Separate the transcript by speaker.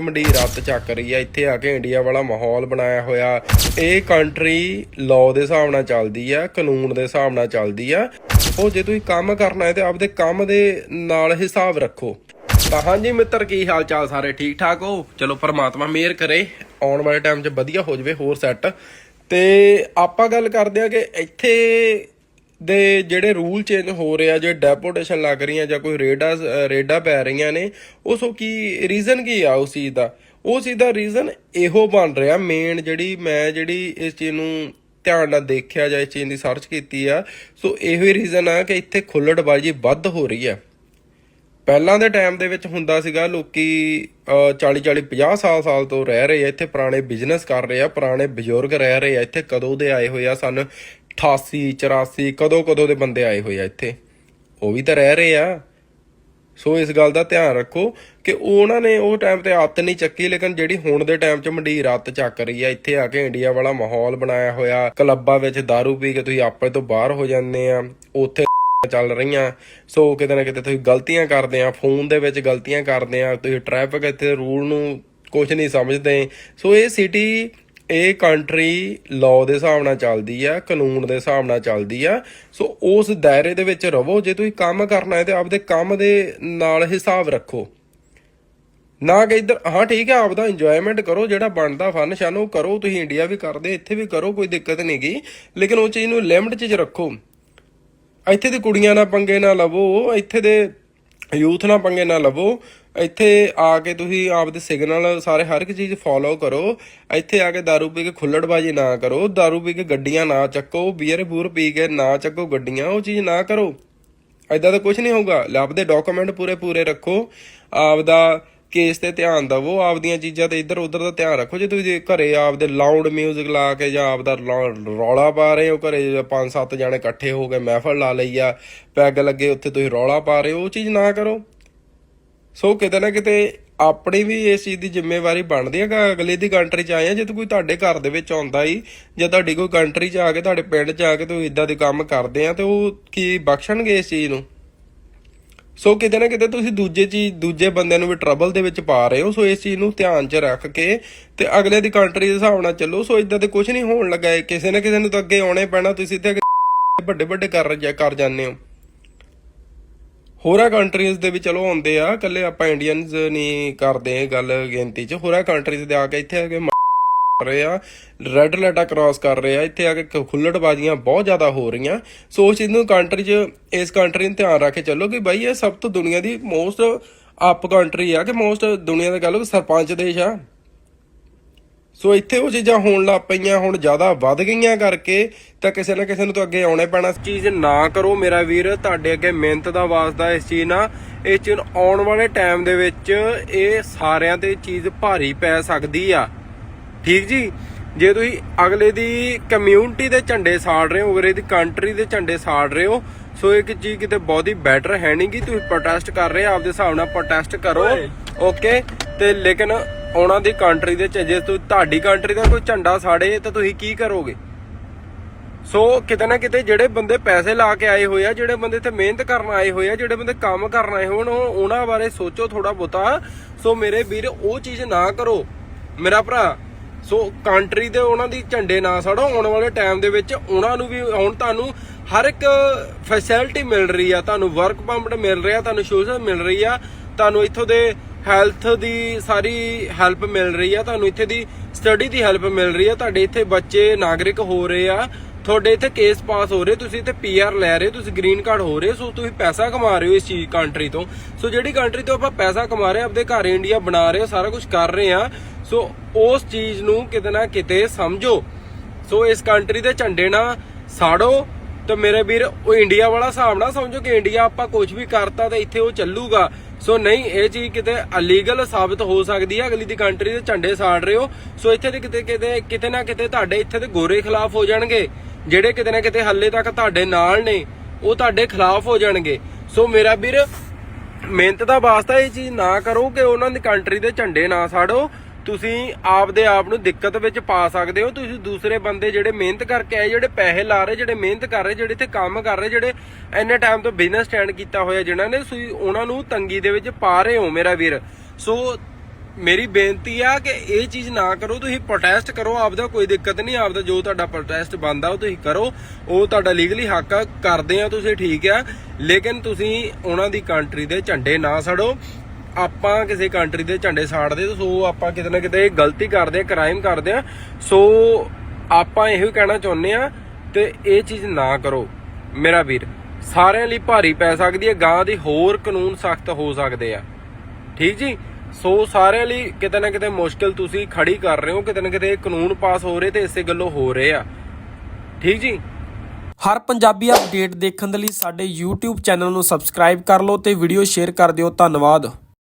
Speaker 1: ਮੰਡੀ ਰੱਤ ਚੱਕ ਰਹੀ ਆ। ਇੱਥੇ ਆ ਕੇ ਇੰਡੀਆ ਵਾਲਾ ਮਾਹੌਲ ਬਣਾਇਆ ਹੋਇਆ। ਇਹ ਕੰਟਰੀ ਲਾਅ ਦੇ ਹਿਸਾਬ ਨਾਲ ਚੱਲਦੀ ਆ, ਕਾਨੂੰਨ ਦੇ ਹਿਸਾਬ ਨਾਲ ਚੱਲਦੀ ਆ। ਉਹ ਜੇ ਤੁਸੀਂ ਕੰਮ ਕਰਨਾ ਹੈ ਤੇ ਆਪਦੇ ਕੰਮ ਦੇ ਨਾਲ ਹਿਸਾਬ ਰੱਖੋ। ਤਾਂ ਹਾਂਜੀ ਮਿੱਤਰ, ਕੀ ਹਾਲ ਚਾਲ ਸਾਰੇ? ਠੀਕ ਠਾਕ ਹੋ? ਚਲੋ ਪਰਮਾਤਮਾ ਮਿਹਰ ਕਰੇ। ਆਉਣ ਵਾਲੇ ਟਾਈਮ 'ਚ ਵਧੀਆ ਹੋ ਜਾਵੇ ਹੋਰ ਸੈੱਟ ਤੇ ਆਪਾਂ ਗੱਲ ਕਰਦੇ ਆ ਕਿ ਇੱਥੇ ਦੇ ਜਿਹੜੇ ਰੂਲ ਚੇਂਜ ਹੋ ਰਹੇ ਆ, ਜੇ ਡੈਪੋਟੇਸ਼ਨ ਲੱਗ ਰਹੀਆਂ ਜਾਂ ਕੋਈ ਰੇਡਾ ਰੇਡਾ ਪੈ ਰਹੀਆਂ ਨੇ ਉਸ ਕੀ ਰੀਜ਼ਨ ਕੀ ਆ ਉਸ ਚੀਜ਼ ਦਾ? ਉਸ ਚੀਜ਼ ਦਾ ਰੀਜ਼ਨ ਇਹੋ ਬਣ ਰਿਹਾ ਮੇਨ ਜਿਹੜੀ ਮੈਂ ਜਿਹੜੀ ਇਸ ਚੀਜ਼ ਨੂੰ ਧਿਆਨ ਨਾਲ ਦੇਖਿਆ ਜਾਂ ਇਸ ਚੀਜ਼ ਦੀ ਸਰਚ ਕੀਤੀ ਆ, ਸੋ ਇਹੋ ਹੀ ਰੀਜ਼ਨ ਆ ਕਿ ਇੱਥੇ ਖੁੱਲੜਬਾਜੀ ਵੱਧ ਹੋ ਰਹੀ ਆ। ਪਹਿਲਾਂ ਦੇ ਟਾਈਮ ਦੇ ਵਿੱਚ ਹੁੰਦਾ ਸੀਗਾ ਲੋਕੀ 40 40 50 ਸਾਲ ਸਾਲ ਤੋਂ ਰਹਿ ਰਹੇ ਆ, ਇੱਥੇ ਪੁਰਾਣੇ ਬਿਜ਼ਨਸ ਕਰ ਰਹੇ ਆ, ਪੁਰਾਣੇ ਬਜ਼ੁਰਗ ਰਹਿ ਰਹੇ ਆ, ਇੱਥੇ ਕਦੋਂ ਦੇ ਆਏ ਹੋਏ ਆ ਸਨ? 88 84 ਕਦੋਂ ਕਦੋਂ ਦੇ ਬੰਦੇ ਆਏ ਹੋਏ ਆ ਇੱਥੇ। ਉਹ ਵੀ ਤਾਂ ਰਹਿ ਰਹੇ ਆ। ਸੋ ਇਸ ਗੱਲ ਦਾ ਧਿਆਨ ਰੱਖੋ ਕਿ ਉਹਨਾਂ ਨੇ ਉਹ ਟਾਈਮ ਤੇ ਆਦਤ ਨਹੀਂ ਚੱਕੀ, ਲੇਕਿਨ ਜਿਹੜੀ ਹੁਣ ਦੇ ਟਾਈਮ 'ਚ ਮੰਡੀ ਰੱਤ ਚੱਕ ਰਹੀ ਆ, ਇੱਥੇ ਆ ਕੇ ਇੰਡੀਆ ਵਾਲਾ ਮਾਹੌਲ ਬਣਾਇਆ ਹੋਇਆ। ਕਲੱਬਾਂ ਵਿੱਚ दारू ਪੀ ਕੇ ਤੁਸੀਂ ਆਪੇ ਤੋਂ ਬਾਹਰ ਹੋ ਜਾਂਦੇ ਆ। ਉੱਥੇ ਚੱਲ ਰਹੀਆਂ। ਸੋ ਕਿਤੇ ਨਾ ਕਿਤੇ ਤੁਸੀਂ ਗਲਤੀਆਂ ਕਰਦੇ ਆ, ਫੋਨ ਦੇ ਵਿੱਚ ਗਲਤੀਆਂ ਕਰਦੇ ਆ, ਤੁਸੀਂ ਟ੍ਰੈਫਿਕ ਇੱਥੇ ਰੂਲ ਨੂੰ ਕੁਝ ਨਹੀਂ ਸਮਝਦੇ। ਸੋ ਇਹ ਸਿਟੀ ਇਹ ਕੰਟਰੀ ਲਾਅ ਦੇ ਹਿਸਾਬ ਨਾਲ ਚੱਲਦੀ ਆ, ਕਾਨੂੰਨ ਦੇ ਹਿਸਾਬ ਨਾਲ ਚੱਲਦੀ ਆ। ਸੋ ਉਸ ਦਾਇਰੇ ਦੇ ਵਿੱਚ ਰਹੋ, ਜੇ ਤੁਸੀਂ ਕੰਮ ਕਰਨਾ ਹੈ ਤੇ ਆਪਦੇ ਕੰਮ ਦੇ ਨਾਲ ਹਿਸਾਬ ਰੱਖੋ। ਨਾ ਕਿ ਇੱਧਰ, ਹਾਂ, ਠੀਕ ਹੈ, ਆਪਦਾ ਇੰਜੋਇਮੈਂਟ ਕਰੋ, ਜਿਹੜਾ ਬਣਦਾ ਫਨ ਸ਼ਨ, ਉਹ ਕਰੋ, ਤੁਸੀਂ ਇੰਡੀਆ ਵੀ ਕਰਦੇ, ਇੱਥੇ ਵੀ ਕਰੋ, ਕੋਈ ਦਿੱਕਤ ਨਹੀਂ ਗੀ। ਲੇਕਿਨ ਉਹ ਚੀਜ਼ ਨੂੰ ਲਿਮਟ 'ਚ ਰੱਖੋ। ਇੱਥੇ ਦੀ ਕੁੜੀਆਂ ਨਾਲ ਪੰਗੇ ਨਾ ਲਵੋ, ਇੱਥੇ ਦੇ ਯੂਥ ਨਾਲ ਪੰਗੇ ਨਾ ਲਵੋ ਇੱਥੇ ਆ ਕੇ ਤੁਸੀਂ ਆਪਦੇ ਸਿਗਨਲ ਸਾਰੇ ਹਰ ਇੱਕ ਚੀਜ਼ ਫੋਲੋ ਕਰੋ ਇੱਥੇ ਆ ਕੇ दारू ਪੀ ਕੇ ਖੁੱਲੜਬਾਜੀ ਨਾ ਕਰੋ दारू ਪੀ ਕੇ ਗੱਡੀਆਂ ਨਾ ਚੱਕੋ ਬੀਅਰ ਬੂਰ ਪੀ ਕੇ ਨਾ ਚੱਕੋ ਗੱਡੀਆਂ ਉਹ ਚੀਜ਼ ਨਾ ਕਰੋ ਐਦਾਂ ਤਾਂ ਕੁਝ ਨਹੀਂ ਹੋਊਗਾ ਆਪਦੇ ਡਾਕੂਮੈਂਟ ਪੂਰੇ ਪੂਰੇ ਰੱਖੋ ਆਪਦਾ ਕੇਸ ਤੇ ਧਿਆਨ ਦਿਵੋ, ਆਪਦੀਆਂ ਚੀਜ਼ਾਂ ਤੇ ਇੱਧਰ ਉੱਧਰ ਦਾ ਧਿਆਨ ਰੱਖੋ। ਜੇ ਤੁਸੀਂ ਘਰੇ ਆਪਦੇ ਲਾਊਡ 뮤직 ਲਾ ਕੇ ਜਾਂ ਆਪਦਾ ਲਾ- ਰੌਲਾ ਪਾ ਰਹੇ ਹੋ ਘਰੇ ਪੰਜ ਸੱਤ ਜਾਣੇ ਇਕੱਠੇ ਹੋ ਕੇ ਮਹਿਫਲ ਲਾ ਲਈ ਆ, ਪੈਗ ਲੱਗੇ ਉੱਥੇ ਤੁਸੀਂ ਰੌਲਾ ਪਾ ਰਹੇ ਹੋ, ਉਹ ਚੀਜ਼ ਨਾ ਕਰੋ। ਸੋ ਕਿਤੇ ਨਾ ਕਿਤੇ ਆਪਣੀ ਵੀ ਇਸ ਚੀਜ਼ ਦੀ ਜ਼ਿੰਮੇਵਾਰੀ ਬਣਦੀ ਹੈ ਕਿ ਅਗਲੇ ਦੀ ਕੰਟਰੀ ਚ ਆਏ ਆ, ਜੇ ਕੋਈ ਤੁਹਾਡੇ ਘਰ ਦੇ ਵਿੱਚ ਆਉਂਦਾ ਹੀ ਜਾਂ ਤੁਹਾਡੀ ਕੋਈ ਕੰਟਰੀ ਚ ਆ ਕੇ, ਤੁਹਾਡੇ ਪਿੰਡ ਚ ਆ ਕੇ ਤੁਸੀਂ ਇਦਾਂ ਦੇ ਕੰਮ ਕਰਦੇ ਆ, ਤੇ ਉਹ ਕੀ ਬਖਸ਼ਣਗੇ ਇਸ ਚੀਜ਼ ਨੂੰ? ਸੋ ਕਿਤੇ ਨਾ ਕਿਤੇ ਤੁਸੀਂ ਦੂਜੇ ਚੀਜ਼, ਦੂਜੇ ਬੰਦਿਆਂ ਨੂੰ ਵੀ ਟਰਬਲ ਦੇ ਵਿੱਚ ਪਾ ਰਹੇ ਹੋ। ਸੋ ਇਸ ਚੀਜ਼ ਨੂੰ ਧਿਆਨ 'ਚ ਰੱਖ ਕੇ ਤੇ ਅਗਲੇ ਦੀ ਕੰਟਰੀ ਦੇ ਹਿਸਾਬ ਨਾਲ ਚੱਲੋ। ਸੋ ਇਦਾਂ ਤੇ ਕੁਝ ਨਹੀਂ ਹੋਣ ਲੱਗਾ ਇਹ ਕਿਸੇ ਨਾ ਕਿਸੇ ਨੂੰ ਤਾਂ ਅੱਗੇ ਆਉਣੇ ਪੈਣਾ। ਤੁਸੀਂ ਤੇ ਵੱਡੇ ਵੱਡੇ ਕਰ ਜਾ- ਕਰ ਜਾਂਦੇ ਹੋ। ਹੋਰਾਂ ਕੰਟਰੀਜ਼ ਦੇ ਵੀ ਚਲੋ ਆਉਂਦੇ ਆ। ਕੱਲੇ ਆਪਾਂ ਇੰਡੀਅਨਸ ਨਹੀਂ ਕਰਦੇ ਗੱਲ ਗਿਣਤੀ 'ਚ। ਹੋਰਾਂ ਕੰਟਰੀਜ਼ ਦੇ ਆ ਕੇ ਇੱਥੇ ਆ ਕੇ ਕਰ ਰਹੇ ਆ। ਰੈੱਡ ਲਾਈਟਾਂ ਕ੍ਰਾਸ ਕਰ ਰਹੇ ਆ। ਇੱਥੇ ਆ ਕੇ ਖੁੱਲੜਬਾਜ਼ੀਆਂ ਬਹੁਤ ਜ਼ਿਆਦਾ ਹੋ ਰਹੀਆਂ। ਸੋ ਉਸ ਨੂੰ ਕੰਟਰੀ 'ਚ, ਇਸ ਕੰਟਰੀ ਨੂੰ ਧਿਆਨ ਰੱਖ ਕੇ ਚੱਲੋ ਕਿ ਬਾਈ ਇਹ ਸਭ ਤੋਂ ਦੁਨੀਆ ਦੀ ਮੋਸਟ ਅਪ ਕੰਟਰੀ ਆ ਕਿ ਮੋਸਟ ਦੁਨੀਆ ਦਾ ਕਹ ਲਓ ਸਰਪੰਚ ਦੇਸ਼ ਆ। ਸੋ ਇੱਥੇ ਉਹ ਚੀਜ਼ਾਂ ਹੋਣ ਲੱਗ ਪਈਆਂ, ਹੁਣ ਜ਼ਿਆਦਾ ਵੱਧ ਗਈਆਂ ਕਰਕੇ ਤਾਂ ਕਿਸੇ ਨਾ ਕਿਸੇ ਨੂੰ ਤਾਂ ਅੱਗੇ ਆਉਣਾ ਪੈਣਾ। ਚੀਜ਼ ਨਾ ਕਰੋ ਮੇਰਾ ਵੀਰ, ਤੁਹਾਡੇ ਅੱਗੇ ਮਿਹਨਤ ਦਾ ਵਾਸਤਾ ਇਸ ਚੀਜ਼ ਨਾਲ। ਇਸ ਚੀਜ਼ ਆਉਣ ਵਾਲੇ ਟਾਈਮ ਦੇ ਵਿੱਚ ਇਹ ਸਾਰਿਆਂ ਤੇ ਚੀਜ਼ ਭਾਰੀ ਪੈ ਸਕਦੀ ਆ। ਠੀਕ ਜੀ? ਜੇ ਤੁਸੀਂ ਅਗਲੇ ਦੀ ਕਮਿਊਨਿਟੀ ਦੇ ਝੰਡੇ ਸਾੜ ਰਹੇ ਹੋ ਅਗਲੇ ਦੀ ਕੰਟਰੀ ਦੇ ਝੰਡੇ ਸਾੜ ਰਹੇ ਹੋ ਸੋ ਇਹ ਕਿ ਚੀਜ਼ ਕਿਤੇ ਬਹੁਤ ਹੀ ਬੈਟਰ ਹੈ ਨਹੀਂ ਕਿ ਤੁਸੀਂ ਪ੍ਰੋਟੈਸਟ ਕਰ ਰਹੇ ਆ ਆਪਦੇ ਹਿਸਾਬ ਨਾਲ ਪ੍ਰੋਟੈਸਟ ਕਰੋ ਓਕੇ ਤੇ ਲੇਕਿਨ ਉਹਨਾਂ ਦੀ ਕੰਟਰੀ ਦੇ ਜੇ ਤੁਸੀਂ ਤੁਹਾਡੀ ਕੰਟਰੀ ਦਾ ਕੋਈ ਝੰਡਾ ਸਾੜੇ ਤਾਂ ਤੁਸੀਂ ਕੀ ਕਰੋਗੇ? ਸੋ ਕਿਤੇ ਨਾ ਕਿਤੇ ਜਿਹੜੇ ਬੰਦੇ ਪੈਸੇ ਲਾ ਕੇ ਆਏ ਹੋਏ ਆ ਜਿਹੜੇ ਬੰਦੇ ਇੱਥੇ ਮਿਹਨਤ ਕਰਨ ਆਏ ਹੋਏ ਆ ਜਿਹੜੇ ਬੰਦੇ ਕੰਮ ਕਰਨ ਆਏ ਹੋਣ ਉਹ- ਉਹਨਾਂ ਬਾਰੇ ਸੋਚੋ ਥੋੜਾ ਬੋਤਾ ਸੋ ਮੇਰੇ ਵੀਰ ਉਹ ਚੀਜ਼ ਨਾ ਕਰੋ। ਮੇਰਾ ਭਰਾ ਸੋ ਕੰਟਰੀ ਦੇ ਉਹਨਾਂ ਦੀ ਝੰਡੇ ਨਾ ਸੜੋ, ਆਉਣ ਵਾਲੇ ਟਾਈਮ ਦੇ ਵਿੱਚ ਉਹਨਾਂ ਨੂੰ ਵੀ ਹੁਣ ਤੁਹਾਨੂੰ ਹਰ ਇੱਕ ਫੈਸਿਲਿਟੀ ਮਿਲ ਰਹੀ ਆ, ਤੁਹਾਨੂੰ ਵਰਕ ਪਰਮਿਟ ਮਿਲ ਰਿਹਾ, ਤੁਹਾਨੂੰ ਸੋਸ਼ਲ ਮਿਲ ਰਹੀ ਆ, ਤੁਹਾਨੂੰ ਇੱਥੋਂ ਦੇ ਹੈਲਥ ਦੀ ਸਾਰੀ ਹੈਲਪ ਮਿਲ ਰਹੀ ਆ, ਤੁਹਾਨੂੰ ਇੱਥੇ ਦੀ ਸਟੱਡੀ ਦੀ ਹੈਲਪ ਮਿਲ ਰਹੀ ਆ, ਤੁਹਾਡੇ ਇੱਥੇ ਬੱਚੇ, ਨਾਗਰਿਕ ਹੋ ਰਹੇ ਆ। ਤੁਹਾਡੇ ਇੱਥੇ ਕੇਸ ਪਾਸ ਹੋ ਰਹੇ, ਤੁਸੀਂ ਇੱਥੇ ਪੀਆਰ ਲੈ ਰਹੇ, ਤੁਸੀਂ ਗ੍ਰੀਨ ਕਾਰਡ ਹੋ ਰਹੇ, ਸੋ ਤੁਸੀਂ ਪੈਸਾ ਕਮਾ ਰਹੇ ਹੋ ਇਸ ਚੀਜ਼ ਕੰਟਰੀ ਤੋਂ। ਸੋ ਜਿਹੜੀ ਕੰਟਰੀ ਤੋਂ ਆਪਾਂ ਪੈਸਾ ਕਮਾ ਰਹੇ ਆ ਆਪਦੇ ਘਰ ਇੰਡੀਆ ਬਣਾ ਰਹੇ ਆ ਸਾਰਾ ਕੁਝ ਕਰ ਰਹੇ ਆ ਸੋ ਉਸ ਚੀਜ਼ ਨੂੰ ਕਿਤੇ ਨਾ ਕਿਤੇ ਸਮਝੋ। ਸੋ ਇਸ ਕੰਟਰੀ ਦੇ ਝੰਡੇ ਨਾ ਸਾੜੋ ਤੇ ਮੇਰੇ ਵੀਰ, ਉਹ ਇੰਡੀਆ ਵਾਲਾ ਹਿਸਾਬ ਨਾ ਸਮਝੋ ਕਿ ਇੰਡੀਆ ਆਪਾਂ ਕੁਝ ਵੀ ਕਰਤਾ ਤੇ ਇੱਥੇ ਉਹ ਚੱਲੂਗਾ। ਸੋ ਨਹੀਂ, ਇਹ ਚੀਜ਼ ਕਿਤੇ ਅਲੀਗਲ ਸਾਬਤ ਹੋ ਸਕਦੀ ਹੈ, ਅਗਲੀ ਦੀ ਕੰਟਰੀ ਦੇ ਝੰਡੇ ਸਾੜ ਰਹੇ ਹੋ। ਸੋ ਇੱਥੇ ਦੇ ਕਿਤੇ ਕਿਤੇ ਕਿਤੇ ਨਾ ਕਿਤੇ ਤੁਹਾਡੇ ਇੱਥੇ ਦੇ ਗੋਰੇ ਖਿਲਾਫ ਹੋ ਜਾਣਗੇ। ਜਿਹੜੇ ਕਿਤੇ ਨਾ ਕਿਤੇ ਹੱਲੇ ਤੱਕ ਤੁਹਾਡੇ ਨਾਲ ਨੇ, ਉਹ ਤੁਹਾਡੇ ਖਿਲਾਫ ਹੋ ਜਾਣਗੇ। ਸੋ ਮੇਰਾ ਵੀਰ, ਮਿਹਨਤ ਦਾ ਵਾਸਤਾ ਇਹ ਚੀਜ਼ ਨਾ ਕਰੋ ਕਿ ਉਹਨਾਂ ਦੀ ਕੰਟਰੀ ਦੇ ਝੰਡੇ ਨਾ ਸਾੜੋ। ਤੁਸੀਂ ਆਪਦੇ ਆਪ ਨੂੰ ਦਿੱਕਤ ਵਿੱਚ ਪਾ ਸਕਦੇ ਹੋ। ਤੁਸੀਂ ਦੂਸਰੇ ਬੰਦੇ ਜਿਹੜੇ ਮਿਹਨਤ ਕਰਕੇ ਆਏ, ਜਿਹੜੇ ਪੈਸੇ ਲਾ ਰਹੇ, ਜਿਹੜੇ ਮਿਹਨਤ ਕਰ ਰਹੇ, ਜਿਹੜੇ ਇੱਥੇ ਕੰਮ ਕਰ ਰਹੇ, ਜਿਹੜੇ ਇੰਨੇ ਟਾਈਮ ਤੋਂ ਬਿਜ਼ਨਸ ਸਟੈਂਡ ਕੀਤਾ ਹੋਇਆ ਜਿਨ੍ਹਾਂ ਨੇ, ਤੁਸੀਂ ਉਹਨਾਂ ਨੂੰ ਤੰਗੀ ਦੇ ਵਿੱਚ ਪਾ ਰਹੇ ਹੋ, ਮੇਰਾ ਵੀਰ। ਸੋ ਮੇਰੀ ਬੇਨਤੀ ਆ ਕਿ ਇਹ ਚੀਜ਼ ਨਾ ਕਰੋ, ਤੁਸੀਂ ਪ੍ਰੋਟੈਸਟ ਕਰੋ, ਆਪਦਾ ਕੋਈ ਦਿੱਕਤ ਨਹੀਂ, ਆਪਦਾ ਜੋ ਤੁਹਾਡਾ ਪ੍ਰੋਟੈਸਟ ਬੰਦਾ ਉਹ ਤੁਸੀਂ ਕਰੋ, ਉਹ ਤੁਹਾਡਾ ਲੀਗਲੀ ਹੱਕ ਆ, ਕਰਦੇ ਆ ਤੁਸੀਂ, ਠੀਕ ਆ, ਲੇਕਿਨ ਤੁਸੀਂ ਉਹਨਾਂ ਦੀ ਕੰਟਰੀ ਦੇ ਝੰਡੇ ਨਾ ਸੜੋ। ਆਪਾਂ ਕਿਸੇ ਕੰਟਰੀ ਦੇ ਝੰਡੇ ਸਾੜਦੇ, ਸੋ ਆਪਾਂ ਕਿਤੇ ਨਾ ਕਿਤੇ ਗਲਤੀ ਕਰਦੇ ਆ ਕ੍ਰਾਈਮ ਕਰਦੇ ਆ। ਸੋ ਆਪਾਂ ਇਹੋ ਕਹਿਣਾ ਚਾਹੁੰਦੇ ਆ ਤੇ ਇਹ ਚੀਜ਼ ਨਾ ਕਰੋ, ਮੇਰਾ ਵੀਰ। ਸਾਰਿਆਂ ਲਈ ਭਾਰੀ ਪੈ ਸਕਦੀ ਹੈ ਗਾਂ ਦੀ ਹੋਰ ਕਾਨੂੰਨ ਸਖਤ ਹੋ ਸਕਦੇ ਆ। ਠੀਕ ਜੀ? ਸੋ ਸਾਰਿਆਂ ਲਈ ਕਿਤੇ ਨਾ ਕਿਤੇ ਮੁਸ਼ਕਲ ਤੁਸੀਂ ਖੜੀ ਕਰ ਰਹੇ ਹੋ, ਕਿਤੇ ਨਾ ਕਿਤੇ ਕਾਨੂੰਨ ਪਾਸ ਹੋ ਰਹੇ ਤੇ ਇਸੇ ਗੱਲੋਂ ਹੋ ਰਹੇ ਆ। ਠੀਕ ਜੀ?
Speaker 2: ਹਰ ਪੰਜਾਬੀ ਅਪਡੇਟ ਦੇਖਣ ਦੇ ਲਈ ਸਾਡੇ YouTube ਚੈਨਲ ਨੂੰ ਸਬਸਕ੍ਰਾਈਬ ਕਰ ਲਓ ਤੇ ਵੀਡੀਓ ਸ਼ੇਅਰ ਕਰ ਦਿਓ। ਧੰਨਵਾਦ।